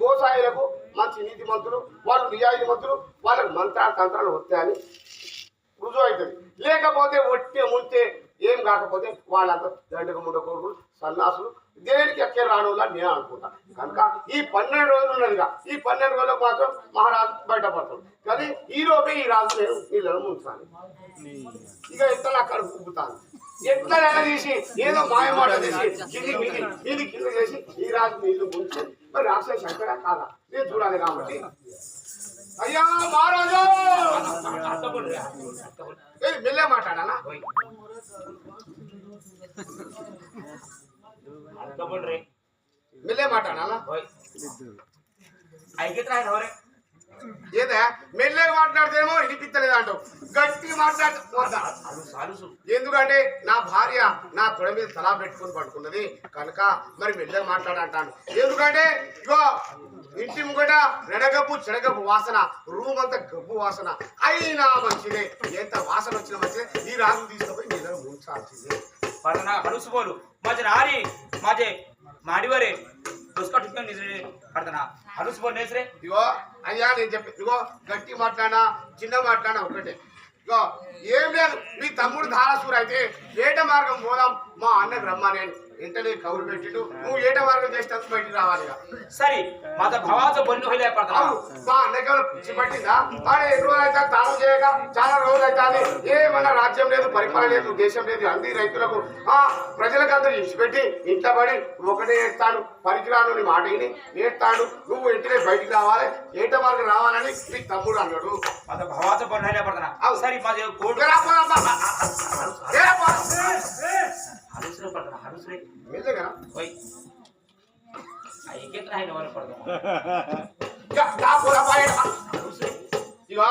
గోసాయిలకు మంచి నీతి మంత్రులు వాళ్ళు నిజాయితీ మంత్రులు వాళ్ళకి మంత్రాలు తంత్రాలు వస్తాయని రుజువు అవుతుంది లేకపోతే ఒట్టి ముంచే ఏం కాకపోతే వాళ్ళంతా దండక ముండ కొడుకులు సన్నాసులు దేనికి ఎక్కే రానులా నేను అనుకుంటా. కనుక ఈ పన్నెండు రోజులు ఉన్నదిగా. ఈ పన్నెండు రోజులకు మాత్రం మహారాజు బయటపడతాడు. కానీ ఈ రోజే ఈ రాజు నేను నీళ్ళను ముంచాలి. ఇక ఇంత నా కడుపు ఉబ్బుతాను ఎట్లా తీసి ఏదో మాయమాట చేసి కింది మిది ఇది కింద చేసి ఈ రాజు నీళ్ళు ముంచి మరి రాక్షస శంకరా కాదా? నేను చూడాలి కాబట్టి. అయ్యా మహారాజు! మెల్లే మాట్లాడాలా? మెల్లే మాట్లాడాలా? ఏదా? మెల్లగా మాట్లాడితేమో వినిపించలేదు అంటావు గట్టి మాట్లాడుతూ ఎందుకంటే నా భార్య నా తొడ మీద తలా పెట్టుకుని పడుకున్నది. కనుక మరి మెల్లగా మాట్లాడంటాను ఎందుకంటే ఇగో ఇంటి ముంగట రెడగపు చెడగపు వాసన రూమ్ అంతా గబ్బు వాసన. అయినా మంచిదే. ఎంత వాసన వచ్చినా మంచిదే. ఈ రాజు తీసుకుపోయి మీద ఉంచాల్సిందే పర్ణ మాది రాని మాడివరే. అయ్యా నేను గట్టి మాట్లాడా చిన్న మాట్లాడా ఒకటే ఏం లేదు మీ తమ్ముడు ధారాసూరు అయితే ఏట మార్గం పోదాం మా అన్నకు రమ్మా నేను. ఇంతనే కౌరు పెట్టిడు. నువ్వు ఏట మార్గం చేస్తే బయటికి రావాలి సరే మత భవాజ బన్ను హైలే పడతావు? మా అన్నకి పిచ్చి పట్టిందా? వాడు ఎన్ని రోజులైతే దానం చేయక చాలా రోజులైతే ఏమన్నా రాజ్యం లేదు పరిపాలన లేదు దేశం లేదు అంది రైతులకు ఆ ప్రజలకు అందరూ ఇచ్చిపెట్టి ఇంట్లో పడి ఒకటే ఏడతాడు. పనికిరాను నీ మాటని ఏడతాడు. నువ్వు ఇంటినే బయటికి రావాలి ఏట మార్గం రావాలని మీ తమ్ముడు అన్నాడు. మత భవాజ బొన్ను హైలే పడతా సరే మాది కోడు. ఇక రా, పో, రా, పో. ఏ, పో. हलुसरे पडताना हलुसरे మెల్లగా రా. होय ऐकत राहिलं वर पडताना ఇక రా, పో, రా, పో, ఏడ పో. हलुसरे ఇక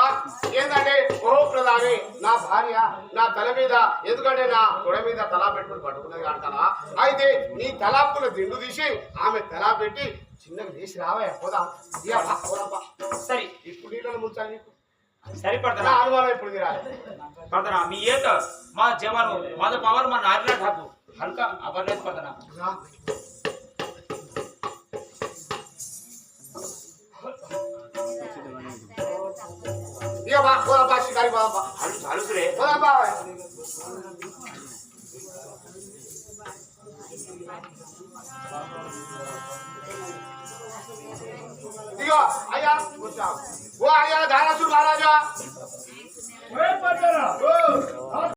ఏంటంటే ఓ ప్రధాని నా భార్య నా తల మీద ఎందుకంటే నా తొడ మీద తలా పెట్టుకుని పట్టుకున్నది అంటారా అయితే నీ తలాపుల దిండు తీసి ఆమె తలా పెట్టి చిన్నగా తీసి రావే పోదాం ఇక రా, పోదాంపా. सरी ఇప్పుడు నీళ్ళని ముంచాలి నీకు सरी నా पडताना అనుమానం ఇప్పుడు తీరాలి पडताना मी येत माझा हल्का अवेयरनेस बताना ये बा थोड़ा बा शिकारी बा हलू हलू रे थोड़ा बा दियो आया वो आया धारासुर महाराजा